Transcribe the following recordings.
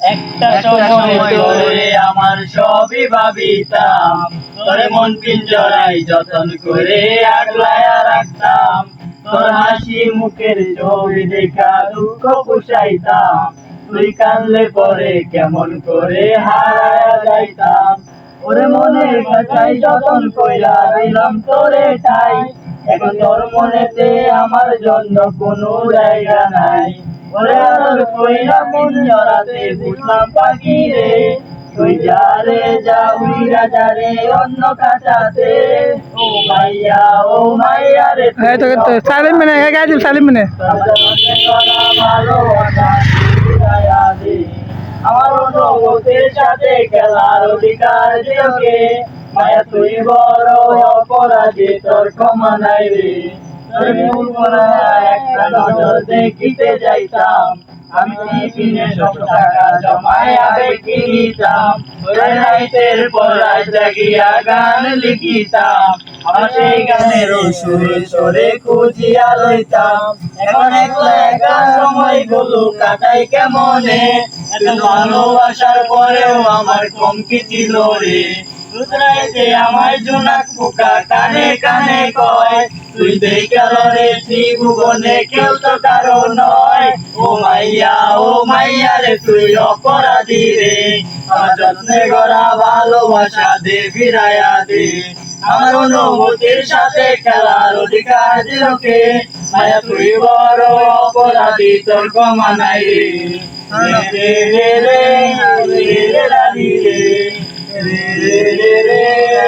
একটা সময় তোরে আমার সবই ভাবিতাম। তোরে মন পিঞ্জরাই যতন করে আগলায়া রাখতাম। তোর হাসি মুখের ছবি দেখা দুঃখ পুষাইতাম। তুই কানলে পরে কেমন করে হারায়া যাইতাম। ওরে মনে কথাই যতন কইরা দিলাম তোরে ঠাই এখন তোর মনেতে আমার জন্য কোনো জায়গা নাই। ওরে আদর কইরা পিঞ্জরাতে বুঝলাম পাখি রে তুই যা রে যা উইরা অন্য কাটাতে ও মাইয়া ও মাইয়া রে এই তো তো সালিম মানে হে গাইজ সালিম মানে। আমার অনুভূতির সাথে খেলার অধিকার দিওকে মায়া তুই বড় অপরাধী তোর ক্ষমা নাই রে। মূল নজর দেখিতে যাইতাম। আমি টিফিনে সব টাকা রাইতের জাগিয়া গান লিখিতাম। সেই লইতাম। কেমনে? ভালোবাসার পরেও আমার কম কি ছিল রে। রুদ্রাইতে আমার জোনাক পোকা কানে কানে কয়। তুই দেখাল রে ত্রিভুবনে কেউ তো কারও নয়। ও মাইয়া ও মাইয়া রে, তুই অপরাধী রে। আমার যত্নে গড়া ভালোবাসা দে, ফিরাইয়া দে। আমার অনুভূতির সাথে খেলার অধিকার দিলকে মায়া তুই বড় অপরাধী তোর ক্ষমা নাই রে রে রে রে রে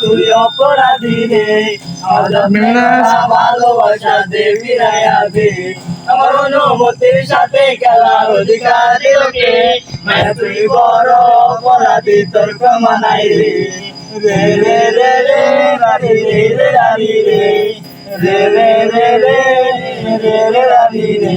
তুই অপরাধী রে। ভালোবাসা দে ফিরাইয়া দে আমার অনুমতির সাথে খেলার অধিকার দিলকে। মায়া তুই বড় অপরাধী তোর ক্ষমা নাই রে। রে রে রে রে রারি রে রে রারি রে। রে রে রে রে রে রে রারি রে।